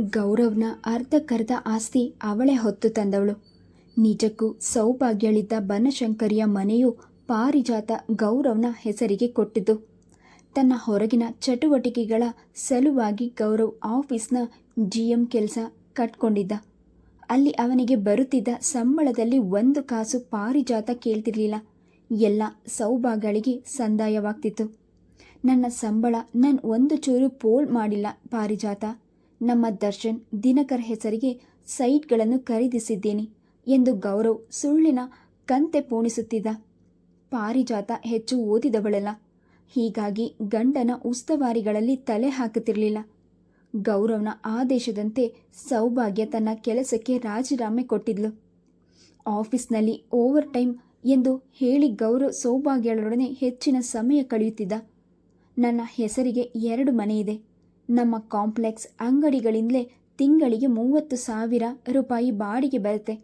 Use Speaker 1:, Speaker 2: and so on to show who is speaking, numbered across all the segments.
Speaker 1: ಗೌರವ್ನ ಅರ್ಧಕ್ಕರ್ಧ ಆಸ್ತಿ ಅವಳೇ ಹೊತ್ತು ತಂದವಳು. ನಿಜಕ್ಕೂ ಸೌಭಾಗ್ಯಳಿದ್ದ ಬನಶಂಕರಿಯ ಮನೆಯು ಪಾರಿಜಾತ ಗೌರವ್ನ ಹೆಸರಿಗೆ ಕೊಟ್ಟಿದ್ದು ತನ್ನ ಹೊರಗಿನ ಚಟುವಟಿಕೆಗಳ ಸಲುವಾಗಿ ಗೌರವ್ ಆಫೀಸ್ನ ಜಿ ಎಂ ಕೆಲಸ ಕಟ್ಕೊಂಡಿದ್ದ. ಅಲ್ಲಿ ಅವನಿಗೆ ಬರುತ್ತಿದ್ದ ಸಂಬಳದಲ್ಲಿ ಒಂದು ಕಾಸು ಪಾರಿಜಾತ ಕೇಳ್ತಿರ್ಲಿಲ್ಲ. ಎಲ್ಲ ಸೌಭಾಗ್ಯಗಳಿಗೆ ಸಂದಾಯವಾಗ್ತಿತ್ತು. ನನ್ನ ಸಂಬಳ ನಾನು ಒಂದು ಚೂರು ಪೋಲ್ ಮಾಡಿಲ್ಲ ಪಾರಿಜಾತ. ನಮ್ಮ ದರ್ಶನ್ ದಿನಕರ್ ಹೆಸರಿಗೆ ಸೈಟ್ಗಳನ್ನು ಖರೀದಿಸಿದ್ದೀನಿ ಎಂದು ಗೌರವ್ ಸುಳ್ಳಿನ ಕಂತೆ ಪೋಣಿಸುತ್ತಿದ್ದ. ಪಾರಿಜಾತ ಹೆಚ್ಚು ಓದಿದವಳಲ್ಲ. ಹೀಗಾಗಿ ಗಂಡನ ಉಸ್ತವಾರಿಗಳಲ್ಲಿ ತಲೆ ಹಾಕುತ್ತಿರಲಿಲ್ಲ. ಗೌರವ್ನ ಆದೇಶದಂತೆ ಸೌಭಾಗ್ಯ ತನ್ನ ಕೆಲಸಕ್ಕೆ ರಾಜೀನಾಮೆ ಕೊಟ್ಟಿದ್ಲು. ಆಫೀಸ್ನಲ್ಲಿ ಓವರ್ ಟೈಮ್ ಎಂದು ಹೇಳಿ ಗೌರವ್ ಸೌಭಾಗ್ಯಗಳೊಡನೆ ಹೆಚ್ಚಿನ ಸಮಯ ಕಳೆಯುತ್ತಿದ್ದ. ನನ್ನ ಹೆಸರಿಗೆ ಎರಡು ಮನೆ ಇದೆ ನಮ್ಮ ಕಾಂಪ್ಲೆಕ್ಸ್ ಅಂಗಡಿಗಳಿಂದಲೇ ತಿಂಗಳಿಗೆ ಮೂವತ್ತು ಸಾವಿರ ರೂಪಾಯಿ ಬಾಡಿಗೆ ಬರುತ್ತೆ.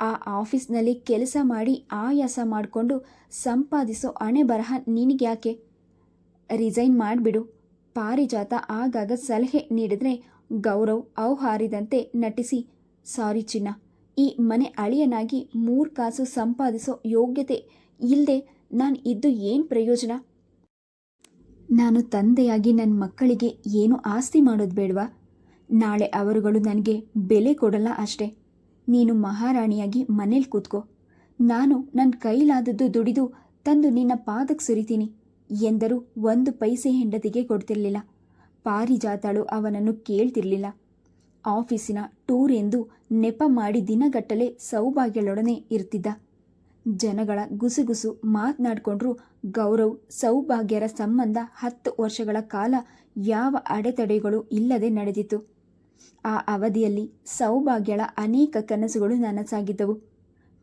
Speaker 1: ಆ ಆಫೀಸ್ನಲ್ಲಿ ಕೆಲಸ ಮಾಡಿ ಆಯಾಸ ಮಾಡಿಕೊಂಡು ಸಂಪಾದಿಸೋ ಹಣೆ ಬರಹ ನಿನಗ್ಯಾಕೆ? ರಿಸೈನ್ ಮಾಡಿಬಿಡು. ಪಾರಿಜಾತ ಆಗಾಗ ಸಲಹೆ ನೀಡಿದ್ರೆ ಗೌರವ್ ಔಹಾರಿದಂತೆ ನಟಿಸಿ, ಸಾರಿ ಚಿನ್ನ, ಈ ಮನೆ ಅಳಿಯನಾಗಿ ಮೂರು ಕಾಸು ಸಂಪಾದಿಸೋ ಯೋಗ್ಯತೆ ಇಲ್ಲದೆ ನಾನು ಇದ್ದು ಏನು ಪ್ರಯೋಜನ? ನಾನು ತಂದೆಯಾಗಿ ನನ್ನ ಮಕ್ಕಳಿಗೆ ಏನು ಆಸ್ತಿ ಮಾಡೋದು ಬೇಡವಾ? ನಾಳೆ ಅವರುಗಳು ನನಗೆ ಬೆಲೆ ಕೊಡಲ್ಲ ಅಷ್ಟೇ. ನೀನು ಮಹಾರಾಣಿಯಾಗಿ ಮನೇಲಿ ಕೂತ್ಕೋ. ನಾನು ನನ್ನ ಕೈಲಾದದ್ದು ದುಡಿದು ತಂದು ನಿನ್ನ ಪಾದಕ್ಕೆ ಸುರಿತೀನಿ ಎಂದರೂ ಒಂದು ಪೈಸೆ ಹೆಂಡತಿಗೆ ಕೊಡ್ತಿರಲಿಲ್ಲ. ಪಾರಿಜಾತಾಳು ಅವನನ್ನು ಕೇಳ್ತಿರಲಿಲ್ಲ. ಆಫೀಸಿನ ಟೂರ್ ಎಂದು ನೆಪ ಮಾಡಿ ದಿನಗಟ್ಟಲೆ ಸೌಭಾಗ್ಯಳೊಡನೆ ಇರ್ತಿದ್ದ. ಜನಗಳ ಗುಸುಗುಸು ಮಾತನಾಡಿಕೊಂಡ್ರು ಗೌರವ್ ಸೌಭಾಗ್ಯರ ಸಂಬಂಧ ಹತ್ತು ವರ್ಷಗಳ ಕಾಲ ಯಾವ ಅಡೆತಡೆಗಳು ಇಲ್ಲದೆ ನಡೆದಿತ್ತು. ಆ ಅವಧಿಯಲ್ಲಿ ಸೌಭಾಗ್ಯಳ ಅನೇಕ ಕನಸುಗಳು ನನಸಾಗಿದ್ದವು.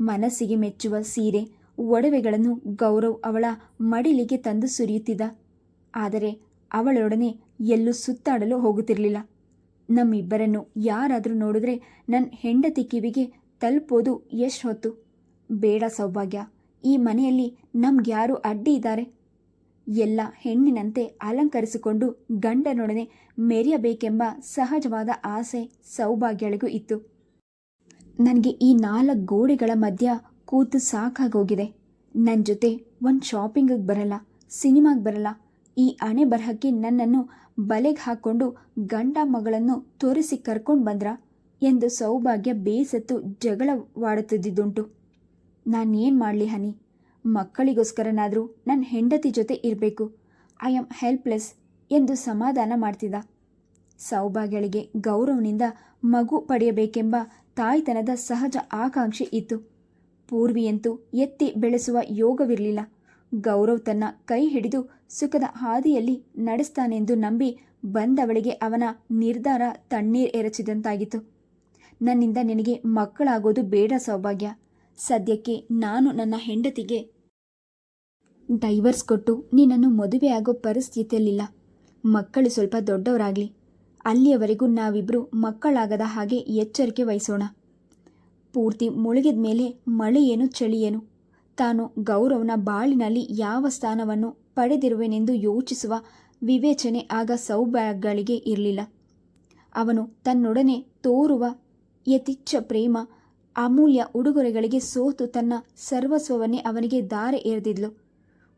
Speaker 1: ಮನಸ್ಸಿಗೆ ಮೆಚ್ಚುವ ಸೀರೆ, ಒಡವೆಗಳನ್ನು ಗೌರವ್ ಅವಳ ಮಡಿಲಿಗೆ ತಂದು ಸುರಿಯುತ್ತಿದ್ದ. ಆದರೆ ಅವಳೊಡನೆ ಎಲ್ಲೂ ಸುತ್ತಾಡಲು ಹೋಗುತ್ತಿರಲಿಲ್ಲ. ನಮ್ಮಿಬ್ಬರನ್ನು ಯಾರಾದರೂ ನೋಡಿದ್ರೆ ನನ್ನ ಹೆಂಡತಿ ಕಿವಿಗೆ ತಲುಪೋದು ಎಷ್ಟು ಹೊತ್ತು? ಬೇಡ ಸೌಭಾಗ್ಯ. ಈ ಮನೆಯಲ್ಲಿ ನಮ್ಗ್ಯಾರು ಅಡ್ಡಿ ಇದ್ದಾರೆ. ಎಲ್ಲ ಹೆಣ್ಣಿನಂತೆ ಅಲಂಕರಿಸಿಕೊಂಡು ಗಂಡನೊಡನೆ ಮೆರೆಯಬೇಕೆಂಬ ಸಹಜವಾದ ಆಸೆ ಸೌಭಾಗ್ಯಳಿಗೂ ಇತ್ತು. ನನಗೆ ಈ ನಾಲ್ಕು ಗೋಡೆಗಳ ಮಧ್ಯ ಕೂತು ಸಾಕಾಗೋಗಿದೆ. ನನ್ನ ಜೊತೆ ಒಂದು ಶಾಪಿಂಗಿಗೆ ಬರಲ್ಲ, ಸಿನಿಮಾಗೆ ಬರಲ್ಲ. ಈ ಹಣೆ ಬರಹಕ್ಕೆ ನನ್ನನ್ನು ಬಲೆಗೆ ಹಾಕ್ಕೊಂಡು ಗಂಡ ಮಗಳನ್ನು ತೋರಿಸಿ ಕರ್ಕೊಂಡು ಬಂದ್ರ? ಎಂದು ಸೌಭಾಗ್ಯ ಬೇಸತ್ತು ಜಗಳವಾಡುತ್ತಿದ್ದುಂಟು ನಾನೇನು ಮಾಡಲಿ ಹನಿ? ಮಕ್ಕಳಿಗೋಸ್ಕರನಾದರೂ ನನ್ನ ಹೆಂಡತಿ ಜೊತೆ ಇರಬೇಕು. ಐ ಆಮ್ ಹೆಲ್ಪ್ಲೆಸ್ ಎಂದು ಸಮಾಧಾನ ಮಾಡ್ತಿದ್ದ. ಸೌಭಾಗ್ಯಳಿಗೆ ಗೌರವನಿಂದ ಮಗು ಪಡೆಯಬೇಕೆಂಬ ತಾಯ್ತನದ ಸಹಜ ಆಕಾಂಕ್ಷೆ ಇತ್ತು. ಪೂರ್ವಿಯಂತೂ ಎತ್ತಿ ಬೆಳೆಸುವ ಯೋಗವಿರಲಿಲ್ಲ. ಗೌರವ್ ತನ್ನ ಕೈ ಹಿಡಿದು ಸುಖದ ಹಾದಿಯಲ್ಲಿ ನಡೆಸ್ತಾನೆಂದು ನಂಬಿ ಬಂದವಳಿಗೆ ಅವನ ನಿರ್ಧಾರ ತಣ್ಣೀರ್ ಎರಚಿದಂತಾಗಿತ್ತು. ನನ್ನಿಂದ ನಿನಗೆ ಮಕ್ಕಳಾಗೋದು ಬೇಡ ಸೌಭಾಗ್ಯ. ಸದ್ಯಕ್ಕೆ ನಾನು ನನ್ನ ಹೆಂಡತಿಗೆ ಡೈವರ್ಸ್ ಕೊಟ್ಟು ನಿನ್ನನ್ನು ಮದುವೆಯಾಗೋ ಪರಿಸ್ಥಿತಿಯಲ್ಲಿಲ್ಲ. ಮಕ್ಕಳು ಸ್ವಲ್ಪ ದೊಡ್ಡವರಾಗಲಿ. ಅಲ್ಲಿಯವರೆಗೂ ನಾವಿಬ್ಬರು ಮಕ್ಕಳಾಗದ ಹಾಗೆ ಎಚ್ಚರಿಕೆ ವಹಿಸೋಣ. ಪೂರ್ತಿ ಮುಳುಗಿದ ಮೇಲೆ ಮಳೆಯೇನು ಚಳಿಯೇನು? ತಾನು ಗೌರವನ ಬಾಳಿನಲ್ಲಿ ಯಾವ ಸ್ಥಾನವನ್ನು ಪಡೆದಿರುವೆನೆಂದು ಯೋಚಿಸುವ ವಿವೇಚನೆ ಆಗ ಸೌಭಾಗ್ಯಗಳಿಗೆ ಇರಲಿಲ್ಲ. ಅವನು ತನ್ನೊಡನೆ ತೋರುವ ಯತಿಚ್ಛ ಪ್ರೇಮ ಅಮೂಲ್ಯ ಉಡುಗೊರೆಗಳಿಗೆ ಸೋತು ತನ್ನ ಸರ್ವಸ್ವವನ್ನೇ ಅವನಿಗೆ ದಾರೆ ಎರೆದಿದ್ಲು.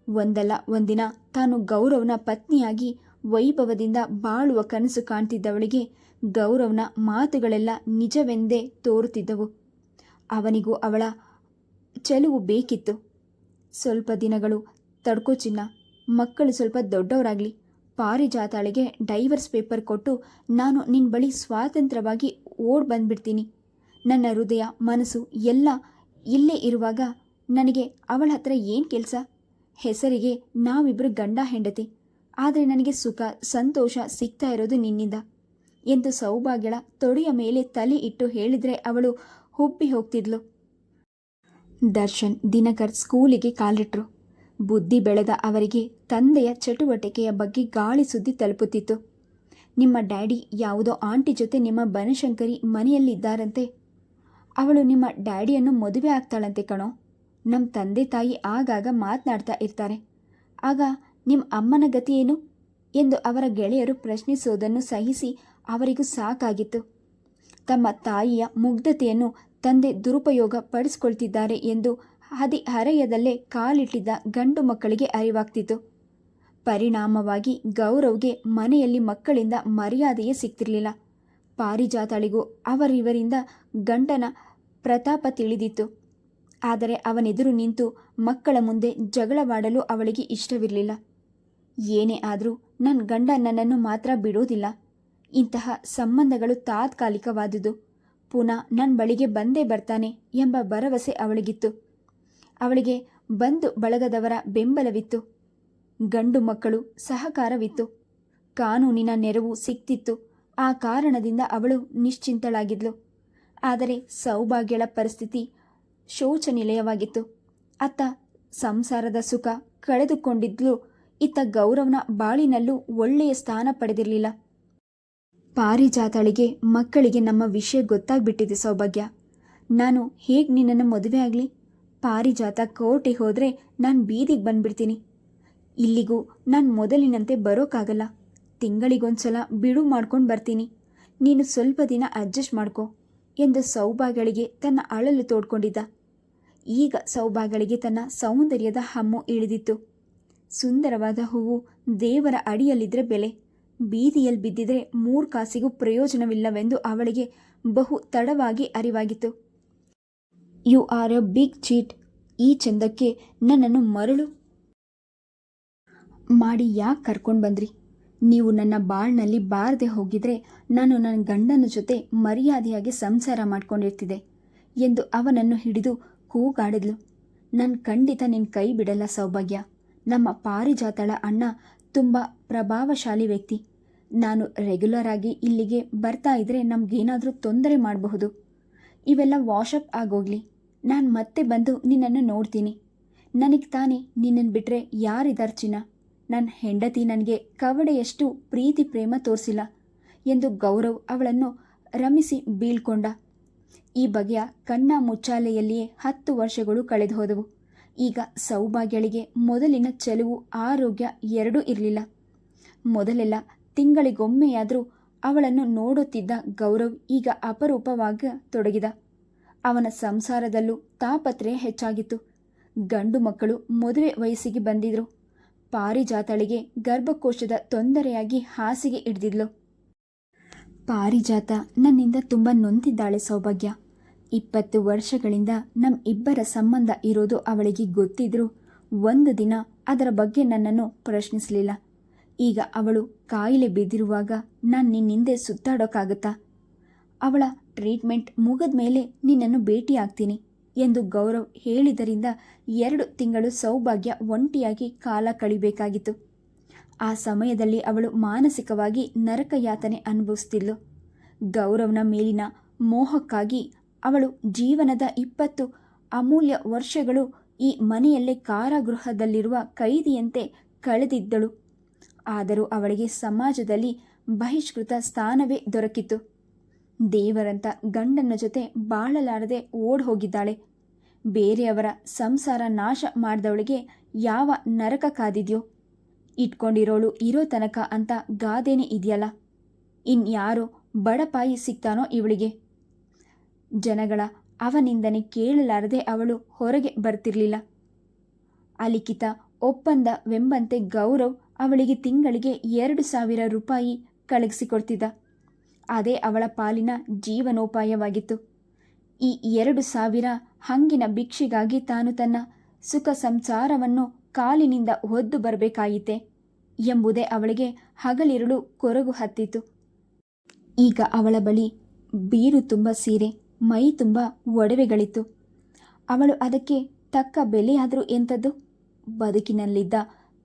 Speaker 1: ಒಂದಲ್ಲ ಒಂದಿನ ತಾನು ಗೌರವನ ಪತ್ನಿಯಾಗಿ ವೈಭವದಿಂದ ಬಾಳುವ ಕನಸು ಕಾಣ್ತಿದ್ದವಳಿಗೆ ಗೌರವನ ಮಾತುಗಳೆಲ್ಲ ನಿಜವೆಂದೇ ತೋರುತ್ತಿದ್ದವು. ಅವನಿಗೂ ಅವಳ ಚೆಲುವು ಬೇಕಿತ್ತು. ಸ್ವಲ್ಪ ದಿನಗಳು ತಡ್ಕೋ ಚಿನ್ನ, ಮಕ್ಕಳು ಸ್ವಲ್ಪ ದೊಡ್ಡವರಾಗಲಿ ಪಾರಿಜಾತಾಳಿಗೆ ಡೈವರ್ಸ್ ಪೇಪರ್ ಕೊಟ್ಟು ನಾನು ನಿನ್ನ ಬಳಿ ಸ್ವಾತಂತ್ರ್ಯವಾಗಿ ಓಡ್ ಬಂದ್ಬಿಡ್ತೀನಿ. ನನ್ನ ಹೃದಯ, ಮನಸ್ಸು ಎಲ್ಲ ಇಲ್ಲೇ ಇರುವಾಗ ನನಗೆ ಅವಳ ಹತ್ರ ಏನು ಕೆಲಸ? ಹೆಸರಿಗೆ ನಾವಿಬ್ಬರು ಗಂಡ ಹೆಂಡತಿ. ಆದರೆ ನನಗೆ ಸುಖ, ಸಂತೋಷ ಸಿಗ್ತಾ ಇರೋದು ನಿನ್ನಿಂದ. ಎಂದು ಸೌಭಾಗ್ಯಳ ತೊಡೆಯ ಮೇಲೆ ತಲೆ ಇಟ್ಟು ಹೇಳಿದರೆ ಅವಳು ಹುಬ್ಬಿ ಹೋಗ್ತಿದ್ಲು. ದರ್ಶನ್, ದಿನಕರ್ ಸ್ಕೂಲಿಗೆ ಕಾಲಿಟ್ರು. ಬುದ್ಧಿ ಬೆಳೆದ ಅವರಿಗೆ ತಂದೆಯ ಚಟುವಟಿಕೆಯ ಬಗ್ಗೆ ಗಾಳಿ ಸುದ್ದಿ ತಲುಪುತ್ತಿತ್ತು. ನಿಮ್ಮ ಡ್ಯಾಡಿ ಯಾವುದೋ ಆಂಟಿ ಜೊತೆ ನಿಮ್ಮ ಬನಶಂಕರಿ ಮನೆಯಲ್ಲಿದ್ದಾರಂತೆ. ಅವಳು ನಿಮ್ಮ ಡ್ಯಾಡಿಯನ್ನು ಮದುವೆ ಆಗ್ತಾಳಂತೆ ಕಣೋ. ನಮ್ಮ ತಂದೆ ತಾಯಿ ಆಗಾಗ ಮಾತನಾಡ್ತಾ ಇರ್ತಾರೆ. ಆಗ ನಿಮ್ಮ ಅಮ್ಮನ ಗತಿ ಏನು? ಎಂದು ಅವರ ಗೆಳೆಯರು ಪ್ರಶ್ನಿಸುವುದನ್ನು ಸಹಿಸಿ ಅವರಿಗೂ ಸಾಕಾಗಿತ್ತು. ತಮ್ಮ ತಾಯಿಯ ಮುಗ್ಧತೆಯನ್ನು ತಂದೆ ದುರುಪಯೋಗ ಪಡಿಸಿಕೊಳ್ತಿದ್ದಾರೆ ಎಂದು ಹದಿಹರೆಯದಲ್ಲೇ ಕಾಲಿಟ್ಟಿದ್ದ ಗಂಡು ಮಕ್ಕಳಿಗೆ ಅರಿವಾಗ್ತಿತ್ತು. ಪರಿಣಾಮವಾಗಿ ಗೌರವ್ಗೆ ಮನೆಯಲ್ಲಿ ಮಕ್ಕಳಿಂದ ಮರ್ಯಾದೆಯೇ ಸಿಗ್ತಿರ್ಲಿಲ್ಲ. ಪಾರಿಜಾತಳಿಗೂ ಅವರಿವರಿಂದ ಗಂಡನ ಪ್ರತಾಪ ತಿಳಿದಿತ್ತು. ಆದರೆ ಅವನೆದುರು ನಿಂತು ಮಕ್ಕಳ ಮುಂದೆ ಜಗಳವಾಡಲು ಅವಳಿಗೆ ಇಷ್ಟವಿರಲಿಲ್ಲ. ಏನೇ ಆದರೂ ನನ್ನ ಗಂಡ ನನ್ನನ್ನು ಮಾತ್ರ ಬಿಡೋದಿಲ್ಲ. ಇಂತಹ ಸಂಬಂಧಗಳು ತಾತ್ಕಾಲಿಕವಾದುದು. ಪುನಃ ನನ್ನ ಬಳಿಗೆ ಬಂದೇ ಬರ್ತಾನೆ ಎಂಬ ಭರವಸೆ ಅವಳಿಗಿತ್ತು. ಅವಳಿಗೆ ಬಂದು ಬಳಗದವರ ಬೆಂಬಲವಿತ್ತು. ಗಂಡು ಮಕ್ಕಳು ಸಹಕಾರವಿತ್ತು. ಕಾನೂನಿನ ನೆರವು ಸಿಕ್ತಿತ್ತು. ಆ ಕಾರಣದಿಂದ ಅವಳು ನಿಶ್ಚಿಂತಳಾಗಿದ್ಲು. ಆದರೆ ಸೌಭಾಗ್ಯಳ ಪರಿಸ್ಥಿತಿ ಶೋಚನಿಲಯವಾಗಿತ್ತು ಅತ್ತ ಸಂಸಾರದ ಸುಖ ಕಳೆದುಕೊಂಡಿದ್ಲು. ಇತ್ತ ಗೌರವನ ಬಾಳಿನಲ್ಲೂ ಒಳ್ಳೆಯ ಸ್ಥಾನ ಪಡೆದಿರಲಿಲ್ಲ. ಪಾರಿಜಾತಳಿಗೆ ಮಕ್ಕಳಿಗೆ ನಮ್ಮ ವಿಷಯ ಗೊತ್ತಾಗ್ಬಿಟ್ಟಿದೆ ಸೌಭಾಗ್ಯ. ನಾನು ಹೇಗೆ ನಿನ್ನನ್ನು ಮದುವೆ ಆಗಲಿ? ಪಾರಿಜಾತ ಕೋರ್ಟಿಗೆ ಹೋದರೆ ನಾನು ಬೀದಿಗೆ ಬಂದ್ಬಿಡ್ತೀನಿ. ಇಲ್ಲಿಗೂ ನಾನು ಮೊದಲಿನಂತೆ ಬರೋಕ್ಕಾಗಲ್ಲ ತಿಂಗಳಿಗೊಂದ್ಸಲ ಬಿಡು ಮಾಡ್ಕೊಂಡು ಬರ್ತೀನಿ. ನೀನು ಸ್ವಲ್ಪ ದಿನ ಅಡ್ಜಸ್ಟ್ ಮಾಡ್ಕೊ ಎಂದು ಸೌಭಾಗಳಿಗೆ ತನ್ನ ಅಳಲು ತೋಡ್ಕೊಂಡಿದ್ದ. ಈಗ ಸೌಭಾಗಳಿಗೆ ತನ್ನ ಸೌಂದರ್ಯದ ಹಮ್ಮು ಇಳಿದಿತ್ತು. ಸುಂದರವಾದ ಹೂವು ದೇವರ ಅಡಿಯಲ್ಲಿದ್ದರೆ ಬೆಲೆ. ಬೀದಿಯಲ್ಲಿ ಬಿದ್ದಿದ್ರೆ ಮೂರು ಕಾಸಿಗೂ ಪ್ರಯೋಜನವಿಲ್ಲವೆಂದು ಅವಳಿಗೆ ಬಹು ತಡವಾಗಿ ಅರಿವಾಗಿತ್ತು. You are a big cheat ಈ ಚಂದಕ್ಕೆ ನನ್ನನ್ನು ಮರಳು. ಮಾಡಿ ಯಾಕೆ ಕರ್ಕೊಂಡು ಬಂದ್ರಿ? ನೀವು ನನ್ನ ಬಾಳ್ನಲ್ಲಿ ಬಾರದೆ ಹೋಗಿದ್ರೆ ನಾನು ನನ್ನ ಗಂಡನ ಜೊತೆ ಮರ್ಯಾದೆಯಾಗಿ ಸಂಸಾರ ಮಾಡ್ಕೊಂಡಿರ್ತಿದ್ದೆ ಎಂದು ಅವನನ್ನು ಹಿಡಿದು ಕೂಗಾಡಿದ್ಲು. ನಾನು ಖಂಡಿತ ನಿನ್ನ ಕೈ ಬಿಡಲ್ಲ ಸೌಭಾಗ್ಯ. ನಮ್ಮ ಪಾರಿಜಾತಳ ಅಣ್ಣ ತುಂಬ ಪ್ರಭಾವಶಾಲಿ ವ್ಯಕ್ತಿ. ನಾನು ರೆಗ್ಯುಲರ್ ಆಗಿ ಇಲ್ಲಿಗೆ ಬರ್ತಾ ಇದ್ರೆ ನಮಗೇನಾದರೂ ತೊಂದರೆ ಮಾಡಬಹುದು. ಇವೆಲ್ಲ ವಾಶಪ್ ಆಗೋಗ್ಲಿ. ನಾನು ಮತ್ತೆ ಬಂದು ನಿನ್ನನ್ನು ನೋಡ್ತೀನಿ. ನನಗೆ ತಾನೇ ನಿನ್ನನ್ನು ಬಿಟ್ಟರೆ ಯಾರಿದಾರ್ ಚಿನ್ನ? ನನ್ನ ಹೆಂಡತಿ ನನಗೆ ಕವಡೆಯಷ್ಟು ಪ್ರೀತಿ ಪ್ರೇಮ ತೋರಿಸಿಲ್ಲ ಎಂದು ಗೌರವ್ ಅವಳನ್ನು ರಮಿಸಿ ಬೀಳ್ಕೊಂಡ. ಈ ಬಗೆಯ ಕಣ್ಣ ಮುಚ್ಚಾಲೆಯಲ್ಲಿಯೇ ಹತ್ತು ವರ್ಷಗಳು ಕಳೆದು ಹೋದವು. ಈಗ ಸೌಭಾಗ್ಯಳಿಗೆ ಮೊದಲಿನ ಚೆಲುವು ಆರೋಗ್ಯ ಎರಡೂ ಇರಲಿಲ್ಲ. ಮೊದಲೆಲ್ಲ ತಿಂಗಳಿಗೊಮ್ಮೆಯಾದರೂ ಅವಳನ್ನು ನೋಡುತ್ತಿದ್ದ ಗೌರವ್ ಈಗ ಅಪರೂಪವಾಗ ತೊಡಗಿದ. ಅವನ ಸಂಸಾರದಲ್ಲೂ ತಾಪತ್ರೆ ಹೆಚ್ಚಾಗಿತ್ತು. ಗಂಡು ಮಕ್ಕಳು ಮದುವೆ ವಯಸ್ಸಿಗೆ ಬಂದಿದ್ರು. ಪಾರಿಜಾತಳಿಗೆ ಗರ್ಭಕೋಶದ ತೊಂದರೆಯಾಗಿ ಹಾಸಿಗೆ ಹಿಡಿದಿದ್ಲು. ಪಾರಿಜಾತ ನನ್ನಿಂದ ತುಂಬ ನೊಂದಿದ್ದಾಳೆ ಸೌಭಾಗ್ಯ. ಇಪ್ಪತ್ತು ವರ್ಷಗಳಿಂದ ನಮ್ಮ ಇಬ್ಬರ ಸಂಬಂಧ ಇರೋದು ಅವಳಿಗೆ ಗೊತ್ತಿದ್ರೂ ಒಂದು ದಿನ ಅದರ ಬಗ್ಗೆ ನನ್ನನ್ನು ಪ್ರಶ್ನಿಸಲಿಲ್ಲ. ಈಗ ಅವಳು ಕಾಯಿಲೆ ಬಿದ್ದಿರುವಾಗ ನಾನು ನಿನ್ನಿಂದೆ ಸುತ್ತಾಡೋಕ್ಕಾಗತ್ತಾ ಅವಳ ಟ್ರೀಟ್ಮೆಂಟ್ ಮುಗಿದ ಮೇಲೆ ನಿನ್ನನ್ನು ಭೇಟಿಯಾಗ್ತೀನಿ. ಎಂದು ಗೌರವ್ ಹೇಳಿದರಿಂದ ಎರಡು ತಿಂಗಳು ಸೌಭಾಗ್ಯ ಒಂಟಿಯಾಗಿ ಕಾಲ ಕಳಿಬೇಕಾಗಿತ್ತು. ಆ ಸಮಯದಲ್ಲಿ ಅವಳು ಮಾನಸಿಕವಾಗಿ ನರಕಯಾತನೆ ಅನುಭವಿಸ್ತಿದ್ಲು. ಗೌರವ್ನ ಮೇಲಿನ ಮೋಹಕ್ಕಾಗಿ ಅವಳು ಜೀವನದ ಇಪ್ಪತ್ತು ಅಮೂಲ್ಯ ವರ್ಷಗಳು ಈ ಮನೆಯಲ್ಲೇ ಕಾರಾಗೃಹದಲ್ಲಿರುವ ಕೈದಿಯಂತೆ ಕಳೆದಿದ್ದಳು. ಆದರೂ ಅವಳಿಗೆ ಸಮಾಜದಲ್ಲಿ ಬಹಿಷ್ಕೃತ ಸ್ಥಾನವೇ ದೊರಕಿತ್ತು. ದೇವರಂತ ಗಂಡನ ಜೊತೆ ಬಾಳಲಾರದೆ ಓಡ್ ಹೋಗಿದ್ದಾಳೆ ಬೇರೆಯವರ ಸಂಸಾರ ನಾಶ ಮಾಡಿದವಳಿಗೆ ಯಾವ ನರಕ ಕಾದಿದ್ಯೋ? ಇಟ್ಕೊಂಡಿರೋಳು ಇರೋ ತನಕ ಅಂತ ಗಾದೆನೇ ಇದೆಯಲ್ಲ. ಇನ್ಯಾರೋ ಬಡಪಾಯಿ ಸಿಗ್ತಾನೋ ಇವಳಿಗೆ. ಜನಗಳ ಅವನಿಂದನೆ ಕೇಳಲಾರದೆ ಅವಳು ಹೊರಗೆ ಬರ್ತಿರ್ಲಿಲ್ಲ. ಅಲಿಖಿತ ಒಪ್ಪಂದವೆಂಬಂತೆ ಗೌರವ್ ಅವಳಿಗೆ ತಿಂಗಳಿಗೆ ಎರಡು ಸಾವಿರ ರೂಪಾಯಿ ಕಳಗಿಸಿಕೊಡ್ತಿದ್ದ ಅದೇ ಅವಳ ಪಾಲಿನ ಜೀವನೋಪಾಯವಾಗಿತ್ತು. ಈ ಎರಡು ಸಾವಿರ ಹಂಗಿನ ಭಿಕ್ಷೆಗಾಗಿ ತಾನು ತನ್ನ ಸುಖ ಸಂಸಾರವನ್ನು ಕಾಲಿನಿಂದ ಹೊದ್ದು ಬರಬೇಕಾಯಿತೆ ಎಂಬುದೇ ಅವಳಿಗೆ ಹಗಲಿರುಳು ಕೊರಗು ಹತ್ತಿತು. ಈಗ ಅವಳ ಬಳಿ ಬೀರು ತುಂಬ ಸೀರೆ, ಮೈ ತುಂಬ ಒಡವೆಗಳಿತ್ತು. ಅವಳು ಅದಕ್ಕೆ ತಕ್ಕ ಬೆಲೆಯಾದರೂ ಎಂಥದ್ದು? ಬದುಕಿನಲ್ಲಿದ್ದ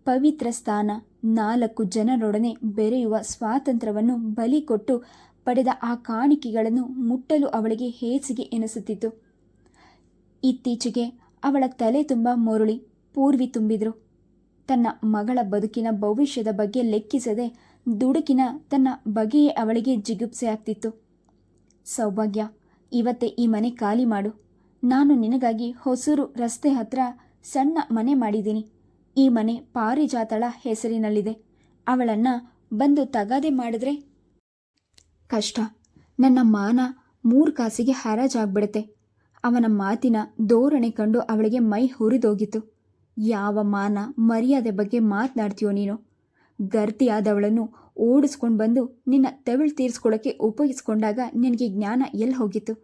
Speaker 1: ಪವಿತ್ರ ಸ್ಥಾನ ನಾಲ್ಕು ಜನರೊಡನೆ ಬೆರೆಯುವ ಸ್ವಾತಂತ್ರ್ಯವನ್ನು ಬಲಿ ಕೊಟ್ಟು ಪಡೆದ ಆ ಕಾಣಿಕೆಗಳನ್ನು ಮುಟ್ಟಲು ಅವಳಿಗೆ ಹೇಸಿಗೆ ಎನಿಸುತ್ತಿತ್ತು. ಇತ್ತೀಚೆಗೆ ಅವಳ ತಲೆ ತುಂಬ ಮುರುಳಿ, ಪೂರ್ವಿ ತುಂಬಿದ್ರು. ತನ್ನ ಮಗಳ ಬದುಕಿನ ಭವಿಷ್ಯದ ಬಗ್ಗೆ ಲೆಕ್ಕಿಸದೆ ದುಡುಕಿನ ತನ್ನ ಬಗೆಯೇ ಅವಳಿಗೆ ಜಿಗುಪ್ಸೆ ಆಗ್ತಿತ್ತು. ಸೌಭಾಗ್ಯ, ಇವತ್ತೇ ಈ ಮನೆ ಖಾಲಿ ಮಾಡು. ನಾನು ನಿನಗಾಗಿ ಹೊಸೂರು ರಸ್ತೆ ಹತ್ರ ಸಣ್ಣ ಮನೆ ಮಾಡಿದ್ದೀನಿ. ಈ ಮನೆ ಪಾರಿಜಾತಳ ಹೆಸರಿನಲ್ಲಿದೆ. ಅವಳನ್ನು ಬಂದು ತಗಾದೆ ಮಾಡಿದ್ರೆ ಕಷ್ಟ. ನನ್ನ ಮಾನ ಮೂರು ಕಾಸಿಗೆ ಹರಾಜಾಗ್ಬಿಡುತ್ತೆ. ಅವನ ಮಾತಿನ ಧೋರಣೆ ಕಂಡು ಅವಳಿಗೆ ಮೈ ಹುರಿದೋಗಿತ್ತು. ಯಾವ ಮಾನ ಮರ್ಯಾದೆ ಬಗ್ಗೆ ಮಾತನಾಡ್ತೀಯೋ ನೀನು? ಗರ್ತಿಯಾದವಳನ್ನು ಓಡಿಸ್ಕೊಂಡು ಬಂದು ನಿನ್ನ ತೆವಳು ತೀರಿಸ್ಕೊಳ್ಳೋಕ್ಕೆ ಉಪಯೋಗಿಸ್ಕೊಂಡಾಗ ನಿನಗೆ ಜ್ಞಾನ ಎಲ್ಲಿ ಹೋಗಿತ್ತು?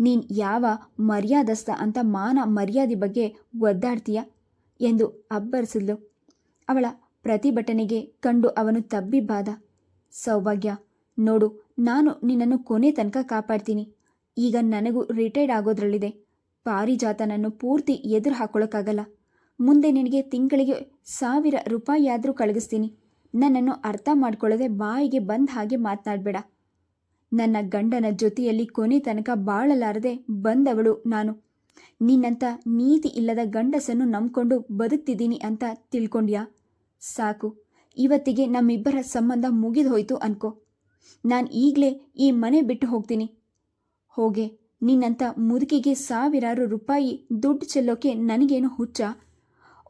Speaker 1: ನೀನು ಯಾವ ಮರ್ಯಾದಸ್ಥ ಅಂತ ಮಾನ ಮರ್ಯಾದೆ ಬಗ್ಗೆ ಒದ್ದಾಡ್ತೀಯ? ಎಂದು ಅಬ್ಬರಿಸಿದ್ಲು. ಅವಳ ಪ್ರತಿಭಟನೆಗೆ ಕಂಡು ಅವನು ತಬ್ಬಿಬ್ಬಾದ ಸೌಭಾಗ್ಯ ನೋಡು, ನಾನು ನಿನ್ನನ್ನು ಕೊನೆ ತನಕ ಕಾಪಾಡ್ತೀನಿ. ಈಗ ನನಗೂ ರಿಟೈರ್ಡ್ ಆಗೋದ್ರಲ್ಲಿದೆ. ಪಾರಿಜಾತನನ್ನು ಪೂರ್ತಿ ಎದುರು ಹಾಕೊಳ್ಳೋಕ್ಕಾಗಲ್ಲ ಮುಂದೆ ನಿನಗೆ ತಿಂಗಳಿಗೆ ಸಾವಿರ ರೂಪಾಯಿಯಾದರೂ ಕಳಗಿಸ್ತೀನಿ ನನ್ನನ್ನು ಅರ್ಥ ಮಾಡಿಕೊಳ್ಳದೆ ಬಾಯಿಗೆ ಬಂದ ಹಾಗೆ ಮಾತನಾಡಬೇಡ. ನನ್ನ ಗಂಡನ ಜೊತೆಯಲ್ಲಿ ಕೊನೆ ತನಕ ಬಾಳಲಾರದೆ ಬಂದವಳು ನಾನು. ನಿನ್ನಂಥ ನೀತಿ ಇಲ್ಲದ ಗಂಡಸನ್ನು ನಂಬಿಕೊಂಡು ಬದುಕ್ತಿದ್ದೀನಿ ಅಂತ ತಿಳ್ಕೊಂಡ್ಯಾ? ಸಾಕು, ಇವತ್ತಿಗೆ ನಮ್ಮಿಬ್ಬರ ಸಂಬಂಧ ಮುಗಿದು ಹೋಯ್ತು ಅನ್ಕೋ. ನಾನು ಈಗಲೇ ಈ ಮನೆ ಬಿಟ್ಟು ಹೋಗ್ತೀನಿ. ಹೋಗೆ ನಿನ್ನಂಥ ಮುದುಕಿಗೆ ಸಾವಿರಾರು ರೂಪಾಯಿ ದುಡ್ಡು ಚೆಲ್ಲೋಕೆ ನನಗೇನು ಹುಚ್ಚ?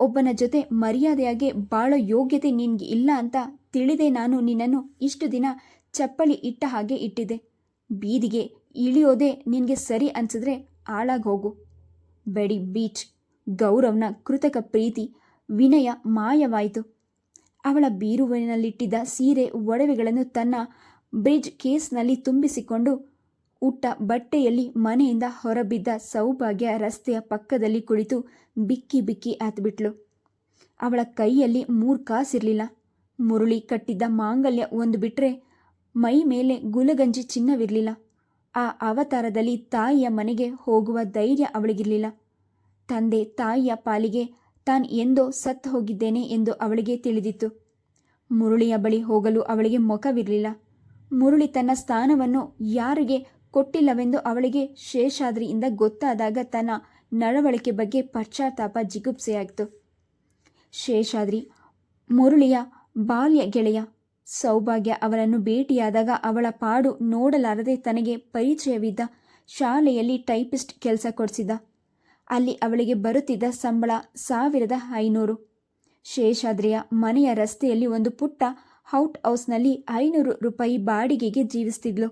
Speaker 1: ಒಬ್ಬನ ಜೊತೆ ಮರ್ಯಾದೆಯಾಗಿ ಬಾಳೋ ಯೋಗ್ಯತೆ ನಿನಗೆ ಇಲ್ಲ ಅಂತ ತಿಳಿದೇ ನಾನು ನಿನ್ನನ್ನು ಇಷ್ಟು ದಿನ ಚಪ್ಪಲಿ ಇಟ್ಟ ಹಾಗೆ ಇಟ್ಟಿದ್ದೆ. ಬೀದಿಗೆ ಇಳಿಯೋದೇ ನಿನಗೆ ಸರಿ ಅನ್ಸಿದ್ರೆ ಆಳಾಗಿ ಹೋಗು. ಬೆಡಿ ಬೀಚ್, ಗೌರವ್ನ ಕೃತಕ ಪ್ರೀತಿ, ವಿನಯ ಮಾಯವಾಯಿತು. ಅವಳ ಬೀರುವಿನಲ್ಲಿಟ್ಟಿದ್ದ ಸೀರೆ ಒಡವೆಗಳನ್ನು ತನ್ನ ಬ್ರಿಡ್ಜ್ ಕೇಸ್ನಲ್ಲಿ ತುಂಬಿಸಿಕೊಂಡು ಉಟ್ಟ ಬಟ್ಟೆಯಲ್ಲಿ ಮನೆಯಿಂದ ಹೊರಬಿದ್ದ ಸೌಭಾಗ್ಯ ರಸ್ತೆಯ ಪಕ್ಕದಲ್ಲಿ ಕುಳಿತು ಬಿಕ್ಕಿ ಬಿಕ್ಕಿ ಆತ್ಬಿಟ್ಲು. ಅವಳ ಕೈಯಲ್ಲಿ ಮೂರು ಕಾಸಿರಲಿಲ್ಲ. ಮುರುಳಿ ಕಟ್ಟಿದ್ದ ಮಾಂಗಲ್ಯ ಒಂದು ಬಿಟ್ಟರೆ ಮೈ ಮೇಲೆ ಗುಲಗಂಜಿ ಚಿನ್ನವಿರಲಿಲ್ಲ. ಆ ಅವತಾರದಲ್ಲಿ ತಾಯಿಯ ಮನೆಗೆ ಹೋಗುವ ಧೈರ್ಯ ಅವಳಿಗಿರಲಿಲ್ಲ. ತಂದೆ ತಾಯಿಯ ಪಾಲಿಗೆ ತಾನು ಎಂದೋ ಸತ್ತು ಹೋಗಿದ್ದೇನೆ ಎಂದು ಅವಳಿಗೆ ತಿಳಿದಿತ್ತು. ಮುರುಳಿಯ ಬಳಿ ಹೋಗಲು ಅವಳಿಗೆ ಮುಖವಿರಲಿಲ್ಲ. ಮುರುಳಿ ತನ್ನ ಸ್ಥಾನವನ್ನು ಯಾರಿಗೆ ಕೊಟ್ಟಿಲ್ಲವೆಂದು ಅವಳಿಗೆ ಶೇಷಾದ್ರಿಯಿಂದ ಗೊತ್ತಾದಾಗ ತನ್ನ ನಡವಳಿಕೆ ಬಗ್ಗೆ ಪಶ್ಚಾತ್ತಾಪ ಜಿಗುಪ್ಸೆಯಾಯಿತು ಶೇಷಾದ್ರಿ, ಮುರುಳಿಯ ಬಾಲ್ಯ ಗೆಳೆಯ ಸೌಭಾಗ್ಯ ಅವರನ್ನು ಭೇಟಿಯಾದಾಗ ಅವಳ ಪಾಡು ನೋಡಲಾರದೆ ತನಗೆ ಪರಿಚಯವಿದ್ದ ಶಾಲೆಯಲ್ಲಿ ಟೈಪಿಸ್ಟ್ ಕೆಲಸ ಕೊಡಿಸಿದ. ಅಲ್ಲಿ ಅವಳಿಗೆ ಬರುತ್ತಿದ್ದ ಸಂಬಳ ಸಾವಿರದ ಐನೂರು. ಶೇಷಾದ್ರಿಯ ಮನೆಯ ರಸ್ತೆಯಲ್ಲಿ ಒಂದು ಪುಟ್ಟ ಔಟ್ ಹೌಸ್ನಲ್ಲಿ ಐನೂರು ರೂಪಾಯಿ ಬಾಡಿಗೆಗೆ ಜೀವಿಸ್ತಿದ್ಲು.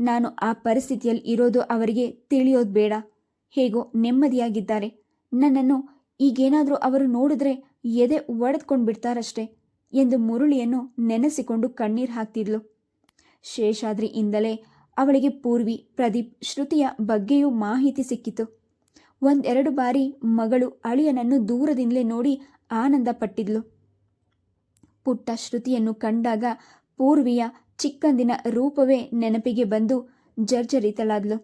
Speaker 1: ನಾನು ಆ ಪರಿಸ್ಥಿತಿಯಲ್ಲಿ ಇರೋದು ಅವರಿಗೆ ತಿಳಿಯೋದು ಬೇಡ. ಹೇಗೋ ನೆಮ್ಮದಿಯಾಗಿದ್ದಾರೆ. ನನ್ನನ್ನು ಈಗೇನಾದರೂ ಅವರು ನೋಡಿದ್ರೆ ಎದೆ ಒಡೆದ್ಕೊಂಡು ಬಿಡ್ತಾರಷ್ಟೇ ಎಂದು ಮುರುಳಿಯನ್ನು ನೆನೆಸಿಕೊಂಡು ಕಣ್ಣೀರು ಹಾಕ್ತಿದ್ಲು. ಶೇಷಾದ್ರಿಯಿಂದಲೇ ಅವಳಿಗೆ ಪೂರ್ವಿ ಪ್ರದೀಪ್ ಶ್ರುತಿಯ ಬಗ್ಗೆಯೂ ಮಾಹಿತಿ ಸಿಕ್ಕಿತು. ಒಂದೆರಡು ಬಾರಿ ಮಗಳು ಅಳಿಯನನ್ನು ದೂರದಿಂದಲೇ ನೋಡಿ ಆನಂದ ಪಟ್ಟಿದ್ಲು ಪುಟ್ಟ ಶ್ರುತಿಯನ್ನು ಕಂಡಾಗ ಪೂರ್ವಿಯ ಚಿಕ್ಕಂದಿನ ರೂಪವೇ ನೆನಪಿಗೆ ಬಂದು ಜರ್ಜರಿತಳಾದ್ಲು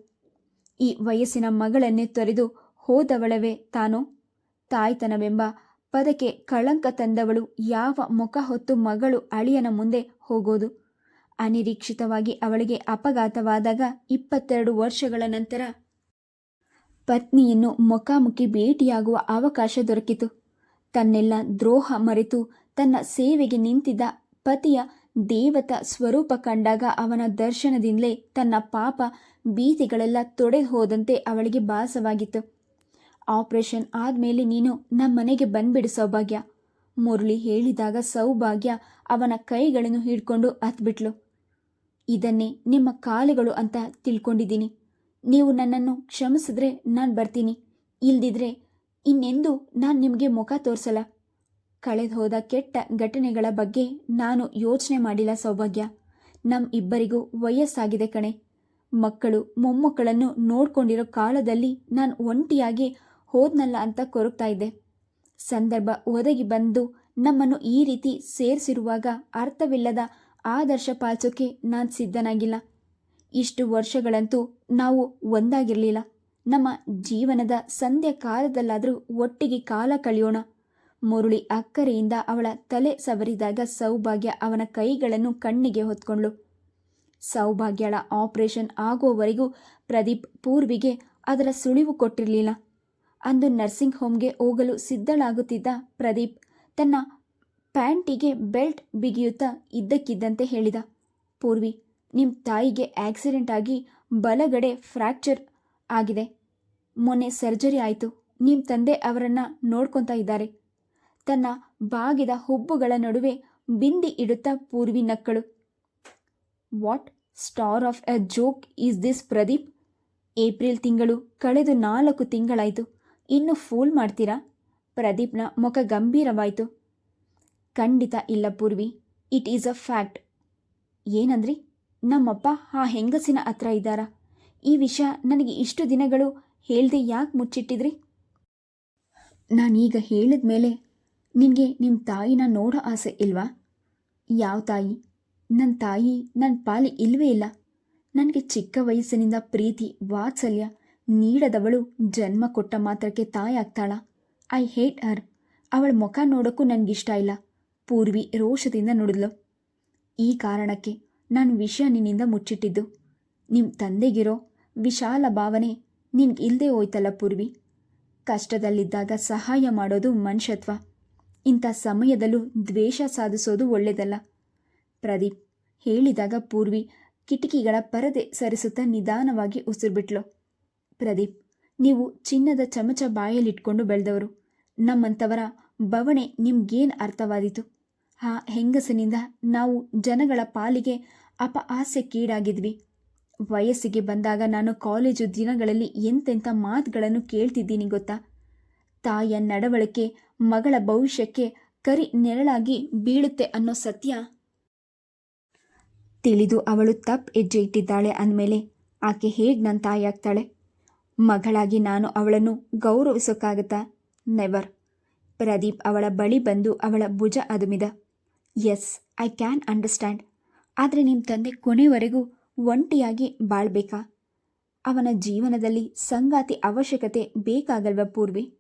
Speaker 1: ಈ ವಯಸ್ಸಿನ ಮಗಳನ್ನೇ ತೊರೆದು ಹೋದವಳವೇ ತಾನು? ತಾಯ್ತನವೆಂಬ ಪದಕ್ಕೆ ಕಳಂಕ ತಂದವಳು ಯಾವ ಮುಖ ಹೊತ್ತು ಮಗಳು ಅಳಿಯನ ಮುಂದೆ ಹೋಗೋದು? ಅನಿರೀಕ್ಷಿತವಾಗಿ ಅವಳಿಗೆ ಅಪಘಾತವಾದಾಗ ಇಪ್ಪತ್ತೆರಡು ವರ್ಷಗಳ ನಂತರ ಪತ್ನಿಯನ್ನು ಮುಖಾಮುಖಿ ಭೇಟಿಯಾಗುವ ಅವಕಾಶ ದೊರಕಿತು. ತನ್ನೆಲ್ಲ ದ್ರೋಹ ಮರೆತು ತನ್ನ ಸೇವೆಗೆ ನಿಂತಿದ್ದ ಪತಿಯ ದೇವತ ಸ್ವರೂಪ ಕಂಡಾಗ ಅವನ ದರ್ಶನದಿಂದಲೇ ತನ್ನ ಪಾಪ ಭೀತಿಗಳೆಲ್ಲ ತೊಡೆದು ಹೋದಂತೆ ಅವಳಿಗೆ ಭಾಸವಾಗಿತ್ತು. ಆಪರೇಷನ್ ಆದಮೇಲೆ ನೀನು ನಮ್ಮ ಮನೆಗೆ ಬಂದ್ಬಿಡು ಸೌಭಾಗ್ಯ. ಮುರಳಿ ಹೇಳಿದಾಗ ಸೌಭಾಗ್ಯ ಅವನ ಕೈಗಳನ್ನು ಹಿಡ್ಕೊಂಡು ಹತ್ಬಿಟ್ಲು. ಇದನ್ನೇ ನಿಮ್ಮ ಕಾಲುಗಳು ಅಂತ ತಿಳ್ಕೊಂಡಿದ್ದೀನಿ. ನೀವು ನನ್ನನ್ನು ಕ್ಷಮಿಸಿದ್ರೆ ನಾನು ಬರ್ತೀನಿ. ಇಲ್ದಿದ್ರೆ ಇನ್ನೆಂದು ನಾನು ನಿಮಗೆ ಮುಖ ತೋರಿಸಲ್ಲ. ಕಳೆದು ಹೋದ ಕೆಟ್ಟ ಘಟನೆಗಳ ಬಗ್ಗೆ ನಾನು ಯೋಚನೆ ಮಾಡಿಲ್ಲ ಸೌಭಾಗ್ಯ. ನಮ್ಮ ಇಬ್ಬರಿಗೂ ವಯಸ್ಸಾಗಿದೆ ಕಣೆ. ಮಕ್ಕಳು, ಮೊಮ್ಮಕ್ಕಳನ್ನು ನೋಡ್ಕೊಂಡಿರೋ ಕಾಲದಲ್ಲಿ ನಾನು ಒಂಟಿಯಾಗಿ ಹೋದ್ನಲ್ಲ ಅಂತ ಕೊರಗ್ತಾ ಇದ್ದೆ. ಸಂದರ್ಭ ಒದಗಿ ಬಂದು ನಮ್ಮನ್ನು ಈ ರೀತಿ ಸೇರಿಸಿರುವಾಗ ಅರ್ಥವಿಲ್ಲದ ಆದರ್ಶ ಪಾಲ್ಸೋಕೆ ನಾನು ಸಿದ್ಧನಾಗಿಲ್ಲ. ಇಷ್ಟು ವರ್ಷಗಳಂತೂ ನಾವು ಒಂದಾಗಿರಲಿಲ್ಲ. ನಮ್ಮ ಜೀವನದ ಸಂಧ್ಯಾ ಕಾಲದಲ್ಲಾದರೂ ಒಟ್ಟಿಗೆ ಕಾಲ ಕಳೆಯೋಣ. ಮುರುಳಿ ಅಕ್ಕರೆಯಿಂದ ಅವಳ ತಲೆ ಸವರಿದಾಗ ಸೌಭಾಗ್ಯ ಅವನ ಕೈಗಳನ್ನು ಕಣ್ಣಿಗೆ ಹೊತ್ಕೊಂಡ್ಳು. ಸೌಭಾಗ್ಯಳ ಆಪರೇಷನ್ ಆಗೋವರೆಗೂ ಪ್ರದೀಪ್ ಪೂರ್ವಿಗೆ ಅದರ ಸುಳಿವು ಕೊಟ್ಟಿರಲಿಲ್ಲ. ಅಂದು ನರ್ಸಿಂಗ್ ಹೋಮ್ಗೆ ಹೋಗಲು ಸಿದ್ಧಳಾಗುತ್ತಿದ್ದ ಪ್ರದೀಪ್ ತನ್ನ ಪ್ಯಾಂಟಿಗೆ ಬೆಲ್ಟ್ ಬಿಗಿಯುತ್ತಾ ಇದ್ದಕ್ಕಿದ್ದಂತೆ ಹೇಳಿದ, ಪೂರ್ವಿ ನಿಮ್ಮ ತಾಯಿಗೆ ಆಕ್ಸಿಡೆಂಟ್ ಆಗಿ ಬಲಗಡೆ ಫ್ರ್ಯಾಕ್ಚರ್ ಆಗಿದೆ. ಮೊನ್ನೆ ಸರ್ಜರಿ ಆಯಿತು. ನಿಮ್ಮ ತಂದೆ ಅವರನ್ನು ನೋಡ್ಕೊತಾ ಇದ್ದಾರೆ. ತನ್ನ ಬಾಗಿದ ಹುಬ್ಬುಗಳ ನಡುವೆ ಬಿಂದಿ ಇಡುತ್ತಾ ಪೂರ್ವಿ ನಕ್ಕಳು what star of a joke is this Pradeep? April ತಿಂಗಳು ಕಳೆದು ನಾಲ್ಕು ತಿಂಗಳಾಯಿತು. ಇನ್ನು ಫೂಲ್ ಮಾಡ್ತೀರಾ? ಪ್ರದೀಪ್ನ ಮುಖ ಗಂಭೀರವಾಯಿತು. ಖಂಡಿತ ಇಲ್ಲ Poorvi. It is a fact. ಏನಂದ್ರಿ? ನಮ್ಮಪ್ಪ ಆ ಹೆಂಗಸಿನ ಹತ್ರ ಇದ್ದಾರಾ? ಈ ವಿಷಯ ನನಗೆ ಇಷ್ಟು ದಿನಗಳು ಹೇಳ್ದೆ ಯಾಕೆ ಮುಚ್ಚಿಟ್ಟಿದ್ರಿ? ನಾನೀಗ ಹೇಳಿದ ಮೇಲೆ ನಿನಗೆ ನಿಮ್ಮ ತಾಯಿನ ನೋಡೋ ಆಸೆ ಇಲ್ವಾ? ಯಾವ ತಾಯಿ? ನನ್ನ ತಾಯಿ ನನ್ನ ಪಾಲಿ ಇಲ್ವೇ ಇಲ್ಲ. ನನಗೆ ಚಿಕ್ಕ ವಯಸ್ಸಿನಿಂದ ಪ್ರೀತಿ, ವಾತ್ಸಲ್ಯ ನೀಡದವಳು ಜನ್ಮ ಕೊಟ್ಟ ಮಾತ್ರಕ್ಕೆ ತಾಯಿ ಆಗ್ತಾಳ. I hate her. ಅವಳ ಮುಖ ನೋಡೋಕ್ಕೂ ನನಗಿಷ್ಟ ಇಲ್ಲ. ಪೂರ್ವಿ ರೋಷದಿಂದ ನುಡಿದ್ಲು. ಈ ಕಾರಣಕ್ಕೆ ನಾನು ವಿಷಯ ನಿನ್ನಿಂದ ಮುಚ್ಚಿಟ್ಟಿದ್ದು. ನಿಮ್ಮ ತಂದೆಗಿರೋ ವಿಶಾಲ ಭಾವನೆ ನಿನ್ಗೆ ಇಲ್ಲದೆ ಹೋಯ್ತಲ್ಲ ಪೂರ್ವಿ. ಕಷ್ಟದಲ್ಲಿದ್ದಾಗ ಸಹಾಯ ಮಾಡೋದು ಮನುಷ್ಯತ್ವ. ಇಂಥ ಸಮಯದಲ್ಲೂ ದ್ವೇಷ ಸಾಧಿಸೋದು ಒಳ್ಳೆಯದಲ್ಲ ಪ್ರದೀಪ್ ಹೇಳಿದಾಗ ಪೂರ್ವಿ ಕಿಟಕಿಗಳ ಪರದೆ ಸರಿಸುತ್ತಾ ನಿಧಾನವಾಗಿ ಉಸಿರುಬಿಟ್ಲು. ಪ್ರದೀಪ್, ನೀವು ಚಿನ್ನದ ಚಮಚ ಬಾಯಲ್ಲಿಟ್ಕೊಂಡು ಬೆಳೆದವರು. ನಮ್ಮಂಥವರ ಬವಣೆ ನಿಮ್ಗೇನು ಅರ್ಥವಾದೀತು? ಆ ಹೆಂಗಸಿನಿಂದ ನಾವು ಜನಗಳ ಪಾಲಿಗೆ ಅಪಹಾಸ್ಯಕ್ಕೀಡಾಗಿದ್ವಿ ವಯಸ್ಸಿಗೆ ಬಂದಾಗ ನಾನು ಕಾಲೇಜು ದಿನಗಳಲ್ಲಿ ಎಂತೆಂಥ ಮಾತುಗಳನ್ನು ಕೇಳ್ತಿದ್ದೀನಿ ಗೊತ್ತಾ? ತಾಯಿಯ ನಡವಳಿಕೆ, ಮಗಳ ಭವಿಷ್ಯಕ್ಕೆ ಕರಿ ನೆರಳಾಗಿ ಬೀಳುತ್ತೆ ಅನ್ನೋ ಸತ್ಯ. ತಿಳಿದು ಅವಳು ತಪ್ಪು ಹೆಜ್ಜೆ ಇಟ್ಟಿದ್ದಾಳೆ ಅಂದಮೇಲೆ ಆಕೆ ಹೇಗೆ ನನ್ನ ತಾಯಿ ಆಗ್ತಾಳೆ? ಮಗಳಾಗಿ ನಾನು ಅವಳನ್ನು ಗೌರವಿಸೋಕ್ಕಾಗತ್ತಾ ನೆವರ್ ಪ್ರದೀಪ್ ಅವಳ ಬಳಿ ಬಂದು ಅವಳ ಭುಜ ಅದುಮಿದ. ಎಸ್ ಐ ಕ್ಯಾನ್ ಅಂಡರ್ಸ್ಟ್ಯಾಂಡ್ ಆದರೆ ನಿಮ್ಮ ತಂದೆ ಕೊನೆವರೆಗೂ ಒಂಟಿಯಾಗಿ ಬಾಳ್ಬೇಕಾ? ಅವನ ಜೀವನದಲ್ಲಿ ಸಂಗಾತಿ ಅವಶ್ಯಕತೆ ಬೇಕಾಗಲ್ವ ಪೂರ್ವಿ?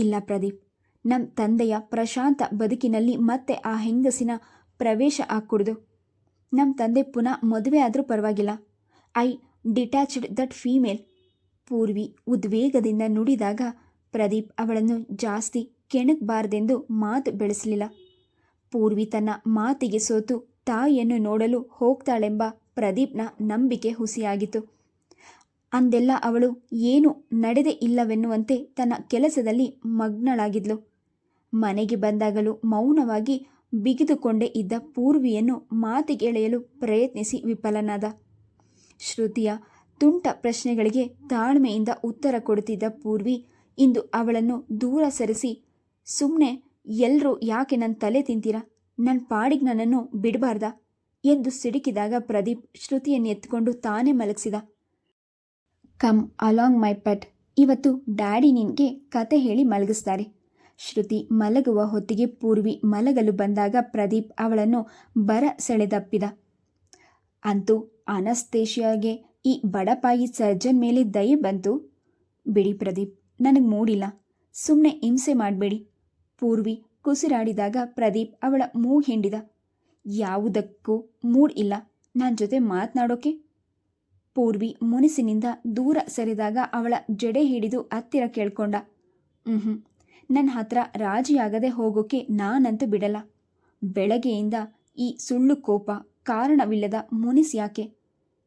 Speaker 1: ಇಲ್ಲ ಪ್ರದೀಪ್. ನಮ್ಮ ತಂದೆಯ ಪ್ರಶಾಂತ ಬದುಕಿನಲ್ಲಿ ಮತ್ತೆ ಆ ಹೆಂಗಸಿನ ಪ್ರವೇಶ ಆಗ್ಕೂಡ್ದು ನಮ್ಮ ತಂದೆ ಪುನಃ ಮದುವೆ ಆದರೂ ಪರವಾಗಿಲ್ಲ. I detached that female. Poorvi ಉದ್ವೇಗದಿಂದ ನುಡಿದಾಗ ಪ್ರದೀಪ್ ಅವಳನ್ನು ಜಾಸ್ತಿ ಕೆಣಕಬಾರದೆಂದು ಮಾತು ಬೆಳೆಸಲಿಲ್ಲ. ಪೂರ್ವಿ ತನ್ನ ಮಾತಿಗೆ ಸೋತು ತಾಯಿಯನ್ನು ನೋಡಲು ಹೋಗ್ತಾಳೆಂಬ ಪ್ರದೀಪ್ನ ನಂಬಿಕೆ ಹುಸಿಯಾಗಿತ್ತು. ಅಂದೆಲ್ಲ ಅವಳು ಏನು ನಡೆದೇ ಇಲ್ಲವೆನ್ನುವಂತೆ ತನ್ನ ಕೆಲಸದಲ್ಲಿ ಮಗ್ನಳಾಗಿದ್ಲು. ಮನೆಗೆ ಬಂದಾಗಲೂ ಮೌನವಾಗಿ ಬಿಗಿದುಕೊಂಡೇ ಇದ್ದ ಪೂರ್ವಿಯನ್ನು ಮಾತಿಗೆಳೆಯಲು ಪ್ರಯತ್ನಿಸಿ ವಿಫಲನಾದ. ಶ್ರುತಿಯ ತುಂಟ ಪ್ರಶ್ನೆಗಳಿಗೆ ತಾಳ್ಮೆಯಿಂದ ಉತ್ತರ ಕೊಡುತ್ತಿದ್ದ ಪೂರ್ವಿ ಇಂದು ಅವಳನ್ನು ದೂರ ಸರಿಸಿ ಸುಮ್ಮನೆ ಎಲ್ಲರೂ ಯಾಕೆ ನನ್ನ ತಲೆ ತಿಂತೀರಾ? ನನ್ನ ಪಾಡಿಗೆ ನನ್ನನ್ನು ಬಿಡಬಾರ್ದ? ಎಂದು ಸಿಡುಕಿದಾಗ ಪ್ರದೀಪ್ ಶ್ರುತಿಯನ್ನು ಎತ್ಕೊಂಡು ತಾನೇ ಮಲಗಿಸಿದ. ಕಮ್ ಅಲಾಂಗ್ ಮೈ ಪೆಟ್ ಇವತ್ತು ಡ್ಯಾಡಿ ನಿನಗೆ ಕತೆ ಹೇಳಿ ಮಲಗಿಸ್ತಾರೆ. ಶ್ರುತಿ ಮಲಗುವ ಹೊತ್ತಿಗೆ ಪೂರ್ವಿ ಮಲಗಲು ಬಂದಾಗ ಪ್ರದೀಪ್ ಅವಳನ್ನು ಬರ ಸೆಳೆದಪ್ಪಿದ. ಅಂತೂ ಅನಸ್ತೇಶಿಯಾಗೆ ಈ ಬಡಪಾಯಿ ಸರ್ಜನ್ ಮೇಲೆ ದಯೆ ಬಂತು. ಬಿಡಿ ಪ್ರದೀಪ್, ನನಗೆ ಮೂಡಿಲ್ಲ. ಸುಮ್ಮನೆ ಹಿಂಸೆ ಮಾಡಬೇಡಿ. ಪೂರ್ವಿ ಕುಸಿರಾಡಿದಾಗ ಪ್ರದೀಪ್ ಅವಳ ಮೂಗು ಹಿಂಡಿದ. ಯಾವುದಕ್ಕೂ ಮೂಡ್ ಇಲ್ಲ. ನನ್ನ ಜೊತೆ ಮಾತನಾಡೋಕೆ? ಪೂರ್ವಿ ಮುನಿಸಿನಿಂದ ದೂರ ಸರಿದಾಗ ಅವಳ ಜಡೆ ಹಿಡಿದು ಹತ್ತಿರ ಕೇಳ್ಕೊಂಡ ಹ್ಞೂ ನನ್ನ ಹತ್ರ ರಾಜಿಯಾಗದೆ ಹೋಗೋಕೆ ನಾನಂತೂ ಬಿಡಲ್ಲ. ಬೆಳಗ್ಗೆಯಿಂದ ಈ ಸುಳ್ಳು ಕೋಪ ಕಾರಣವಿಲ್ಲದ ಮುನಿಸ್ ಯಾಕೆ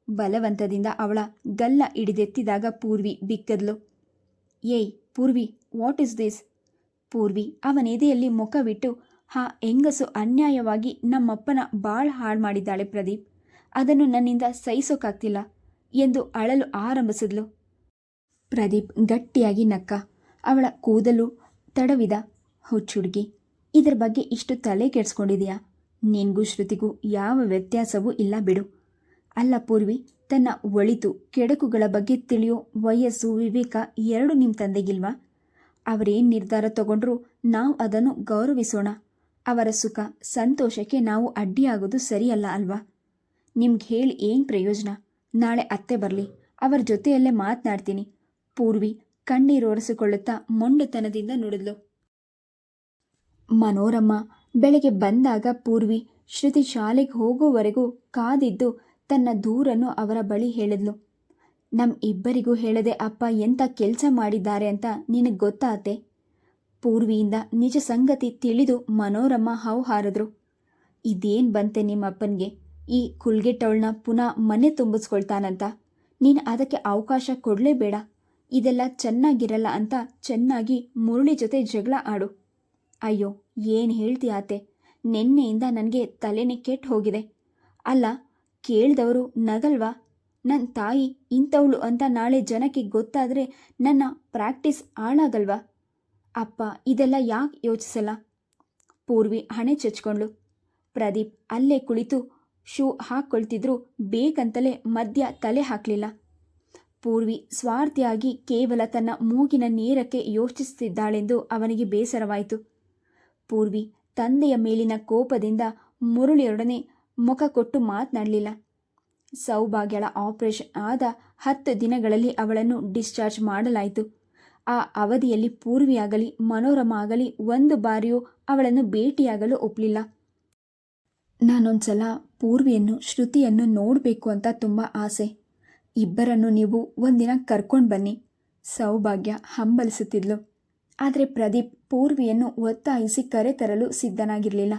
Speaker 1: ಬಲವಂತದಿಂದ ಅವಳ ಗಲ್ಲ ಹಿಡಿದೆತ್ತಿದಾಗ ಪೂರ್ವಿ ಬಿಕ್ಕದ್ಲು, ಏಯ್ Poorvi what is this Poorvi ಅವನೆದೆಯಲ್ಲಿ ಮುಖವಿಟ್ಟು, ಹಾ, ಹೆಂಗಸು ಅನ್ಯಾಯವಾಗಿ ನಮ್ಮಪ್ಪನ ಬಾಳ್ ಹಾಳು ಮಾಡಿದ್ದಾಳೆ ಪ್ರದೀಪ್. ಅದನ್ನು ನನ್ನಿಂದ ಸಹಿಸೋಕ್ಕಾಗ್ತಿಲ್ಲ ಎಂದು ಅಳಲು ಆರಂಭಿಸಿದ್ಲು. ಪ್ರದೀಪ್ ಗಟ್ಟಿಯಾಗಿ ನಕ್ಕ. ಅವಳ ಕೂದಲು ತಡವಿದ. ಹುಚ್ಚುಡುಗಿ ಇದರ ಬಗ್ಗೆ ಇಷ್ಟು ತಲೆ ಕೆಡಿಸ್ಕೊಂಡಿದೆಯಾ? ನಿನ್ಗೂ ಶ್ರುತಿಗೂ ಯಾವ ವ್ಯತ್ಯಾಸವೂ ಇಲ್ಲ ಬಿಡು. ಅಲ್ಲ ಪೂರ್ವಿ, ತನ್ನ ಒಳಿತು ಕೆಡಕುಗಳ ಬಗ್ಗೆ ತಿಳಿಯೋ ವಯಸ್ಸು ವಿವೇಕ ಎರಡು ನಿಮ್ಮ ತಂದೆಗಿಲ್ವಾ? ಅವರೇನು ನಿರ್ಧಾರ ತಗೊಂಡ್ರೂ ನಾವು ಅದನ್ನು ಗೌರವಿಸೋಣ. ಅವರ ಸುಖ, ಸಂತೋಷಕ್ಕೆ ನಾವು ಅಡ್ಡಿಯಾಗೋದು ಸರಿಯಲ್ಲ ಅಲ್ವಾ? ನಿಮ್ಗೆ ಹೇಳಿ ಏನು ಪ್ರಯೋಜನ? ನಾಳೆ ಅತ್ತೆ ಬರಲಿ, ಅವರ ಜೊತೆಯಲ್ಲೇ ಮಾತನಾಡ್ತೀನಿ. ಪೂರ್ವಿ ಕಣ್ಣೀರು ಒರೆಸಿಕೊಳ್ಳುತ್ತಾ ಮೊಂಡುತನದಿಂದ ನುಡಿದ್ಲು. ಮನೋರಮ್ಮ ಬೆಳಗ್ಗೆ ಬಂದಾಗ ಪೂರ್ವಿ ಶ್ರುತಿ ಶಾಲೆಗೆ ಹೋಗೋವರೆಗೂ ಕಾದಿದ್ದು ತನ್ನ ದೂರನ್ನು ಅವರ ಬಳಿ ಹೇಳಿದ್ಲು. ನಮ್ಮ ಇಬ್ಬರಿಗೂ ಹೇಳದೆ ಅಪ್ಪ ಎಂಥ ಕೆಲಸ ಮಾಡಿದ್ದಾರೆ ಅಂತ ನಿನಗೆ ಗೊತ್ತಾತೆ ಪೂರ್ವಿಯಿಂದ ನಿಜ ಸಂಗತಿ ತಿಳಿದು ಮನೋರಮ್ಮ ಹೌಹಾರಿದ್ರು. ಇದೇನು ಬಂತೆ ನಿಮ್ಮ ಅಪ್ಪನಿಗೆ ಈ ಕುಲ್ಗೆಟ್ಟವಳನ್ನ ಪುನಃ ಮನೆ ತುಂಬಿಸ್ಕೊಳ್ತಾನಂತ. ನೀನು ಅದಕ್ಕೆ ಅವಕಾಶ ಕೊಡಲೇಬೇಡ ಇದೆಲ್ಲ ಚೆನ್ನಾಗಿರಲ್ಲ ಅಂತ ಚೆನ್ನಾಗಿ ಮುರುಳಿ ಜೊತೆ ಜಗಳ ಆಡು. ಅಯ್ಯೋ, ಏನು ಹೇಳ್ತಿ ಆತೆ? ನಿನ್ನೆಯಿಂದ ನನಗೆ ತಲೆನೇ ಕೆಟ್ಟು ಹೋಗಿದೆ. ಅಲ್ಲ, ಕೇಳಿದವರು ನಗಲ್ವಾ? ನನ್ನ ತಾಯಿ ಇಂಥವಳು ಅಂತ ನಾಳೆ ಜನಕ್ಕೆ ಗೊತ್ತಾದರೆ ನನ್ನ ಪ್ರಾಕ್ಟೀಸ್ ಹಾಳಾಗಲ್ವಾ? ಅಪ್ಪ, ಇದೆಲ್ಲ ಯಾಕೆ ಯೋಚಿಸಲ್ಲ? ಪೂರ್ವಿ ಹಣೆ ಚಚ್ಕೊಂಡ್ಳು. ಪ್ರದೀಪ್ ಅಲ್ಲೇ ಕುಳಿತು ಶೂ ಹಾಕ್ಕೊಳ್ತಿದ್ರು ಬೇಕಂತಲೇ ಮಧ್ಯ ತಲೆ ಹಾಕಲಿಲ್ಲ. ಪೂರ್ವಿ ಸ್ವಾರ್ಥಿಯಾಗಿ ಕೇವಲ ತನ್ನ ಮೂಗಿನ ನೇರಕ್ಕೆ ಯೋಚಿಸುತ್ತಿದ್ದಾಳೆಂದು ಅವನಿಗೆ ಬೇಸರವಾಯಿತು. ಪೂರ್ವಿ ತಂದೆಯ ಮೇಲಿನ ಕೋಪದಿಂದ ಮುರುಳಿಯೊಡನೆ ಮುಖ ಕೊಟ್ಟು ಮಾತನಾಡಲಿಲ್ಲ. ಸೌಭಾಗ್ಯಳ ಆಪರೇಷನ್ ಆದ ಹತ್ತು ದಿನಗಳಲ್ಲಿ ಅವಳನ್ನು ಡಿಸ್ಚಾರ್ಜ್ ಮಾಡಲಾಯಿತು. ಆ ಅವಧಿಯಲ್ಲಿ ಪೂರ್ವಿಯಾಗಲಿ ಮನೋರಮ ಆಗಲಿ ಒಂದು ಬಾರಿಯೂ ಅವಳನ್ನು ಭೇಟಿಯಾಗಲು ಒಪ್ಪಲಿಲ್ಲ ನಾನೊಂದ್ಸಲ ಪೂರ್ವಿಯನ್ನು, ಶ್ರುತಿಯನ್ನು ನೋಡಬೇಕು ಅಂತ ತುಂಬ ಆಸೆ. ಇಬ್ಬರನ್ನು ನೀವು ಒಂದಿನ ಕರ್ಕೊಂಡು ಬನ್ನಿ, ಸೌಭಾಗ್ಯ ಹಂಬಲಿಸುತ್ತಿದ್ಲು. ಆದರೆ ಪ್ರದೀಪ್ ಪೂರ್ವಿಯನ್ನು ಒತ್ತಾಯಿಸಿ ಕರೆತರಲು ಸಿದ್ಧನಾಗಿರಲಿಲ್ಲ.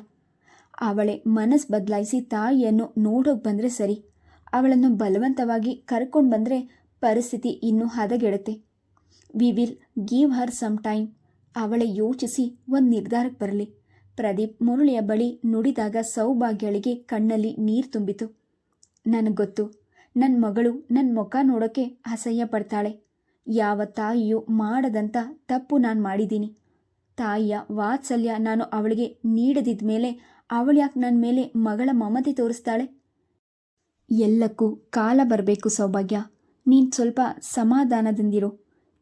Speaker 1: ಅವಳೆ ಮನಸ್ಸು ಬದಲಾಯಿಸಿ ತಾಯಿಯನ್ನು ನೋಡೋಕೆ ಬಂದರೆ ಸರಿ. ಅವಳನ್ನು ಬಲವಂತವಾಗಿ ಕರ್ಕೊಂಡು ಬಂದರೆ ಪರಿಸ್ಥಿತಿ ಇನ್ನೂ ಹದಗೆಡುತ್ತೆ. We will give her some time. ಅವಳೆ ಯೋಚಿಸಿ ಒಂದು ನಿರ್ಧಾರಕ್ಕೆ ಬರಲಿ. ಪ್ರದೀಪ್ ಮುರುಳಿಯ ಬಳಿ ನುಡಿದಾಗ ಸೌಭಾಗ್ಯಳಿಗೆ ಕಣ್ಣಲ್ಲಿ ನೀರು ತುಂಬಿತು. ನನಗೆ ಗೊತ್ತು ನನ್ನ ಮಗಳು ನನ್ನ ಮುಖ ನೋಡೋಕ್ಕೆ ಅಸಹ್ಯ ಪಡ್ತಾಳೆ. ಯಾವ ತಾಯಿಯೂ ಮಾಡದಂಥ ತಪ್ಪು ನಾನು ಮಾಡಿದ್ದೀನಿ. ತಾಯಿಯ ವಾತ್ಸಲ್ಯ ನಾನು ಅವಳಿಗೆ ನೀಡದಿದ್ದ ಮೇಲೆ ಅವಳು ಯಾಕೆ ನನ್ನ ಮೇಲೆ ಮಗಳ ಮಮತೆ ತೋರಿಸ್ತಾಳೆ? ಎಲ್ಲಕ್ಕೂ ಕಾಲ ಬರಬೇಕು ಸೌಭಾಗ್ಯ. ನೀನು ಸ್ವಲ್ಪ ಸಮಾಧಾನದಿಂದಿರು.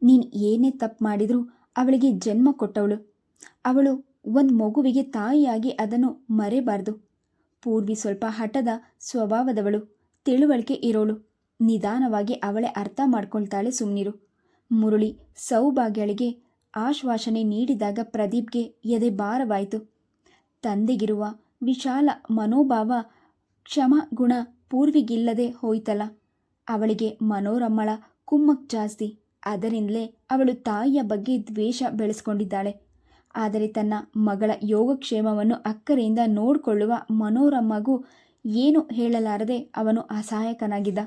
Speaker 1: ನೀನು ಏನೇ ತಪ್ಪು ಮಾಡಿದರೂ ಅವಳಿಗೆ ಜನ್ಮ ಕೊಟ್ಟವಳು. ಅವಳು ಒಂದು ಮಗುವಿಗೆ ತಾಯಿಯಾಗಿ ಅದನ್ನು ಮರೆಯಬಾರ್ದು ಪೂರ್ವಿ ಸ್ವಲ್ಪ ಹಠದ ಸ್ವಭಾವದವಳು, ತಿಳುವಳಿಕೆ ಇರೋಳು. ನಿಧಾನವಾಗಿ ಅವಳೇ ಅರ್ಥ ಮಾಡ್ಕೊಳ್ತಾಳೆ ಸುಮ್ನಿರು. ಮುರುಳಿ ಸೌಭಾಗ್ಯಳಿಗೆ ಆಶ್ವಾಸನೆ ನೀಡಿದಾಗ ಪ್ರದೀಪ್ಗೆ ಎದೆ ಭಾರವಾಯಿತು. ತಂದೆಗಿರುವ ವಿಶಾಲ ಮನೋಭಾವ ಕ್ಷಮ ಗುಣ ಪೂರ್ವಿಗಿಲ್ಲದೆ ಹೋಯ್ತಲ್ಲ. ಅವಳಿಗೆ ಮನೋರಮ್ಮಳ ಕುಮ್ಮಕ್ ಜಾಸ್ತಿ. ಅದರಿಂದಲೇ ಅವಳು ತಾಯಿಯ ಬಗ್ಗೆ ದ್ವೇಷ ಬೆಳೆಸ್ಕೊಂಡಿದ್ದಾಳೆ. ಆದರೆ ತನ್ನ ಮಗಳ ಯೋಗಕ್ಷೇಮವನ್ನು ಅಕ್ಕರೆಯಿಂದ ನೋಡಿಕೊಳ್ಳುವ ಮನೋರಮ್ಮಗೂ ಏನು ಹೇಳಲಾರದೆ ಅವನು ಅಸಹಾಯಕನಾಗಿದ್ದ.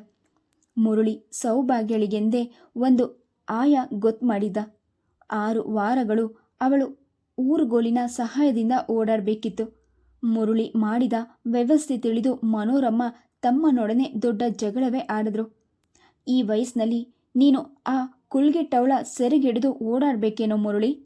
Speaker 1: ಮುರುಳಿ ಸೌಭಾಗ್ಯಳಿಗೆಂದೇ ಒಂದು ಆಯ ಗೊತ್ತು ಮಾಡಿದ್ದ ಆರು ವಾರಗಳು ಅವಳು ಊರುಗೋಲಿನ ಸಹಾಯದಿಂದ ಓಡಾಡಬೇಕಿತ್ತು. ಮುರುಳಿ ಮಾಡಿದ ವ್ಯವಸ್ಥೆ ತಿಳಿದು ಮನೋರಮ್ಮ ತಮ್ಮನೊಡನೆ ದೊಡ್ಡ ಜಗಳವೇ ಆಡಿದ್ರು. ಈ ವಯಸ್ಸಿನಲ್ಲಿ ನೀನು ಆ ಕುಳ್ಗೆಟ್ಟವಳ ಸೆರೆಗೆಡಿದು ಓಡಾಡಬೇಕೇನೋ ಮುರುಳಿ?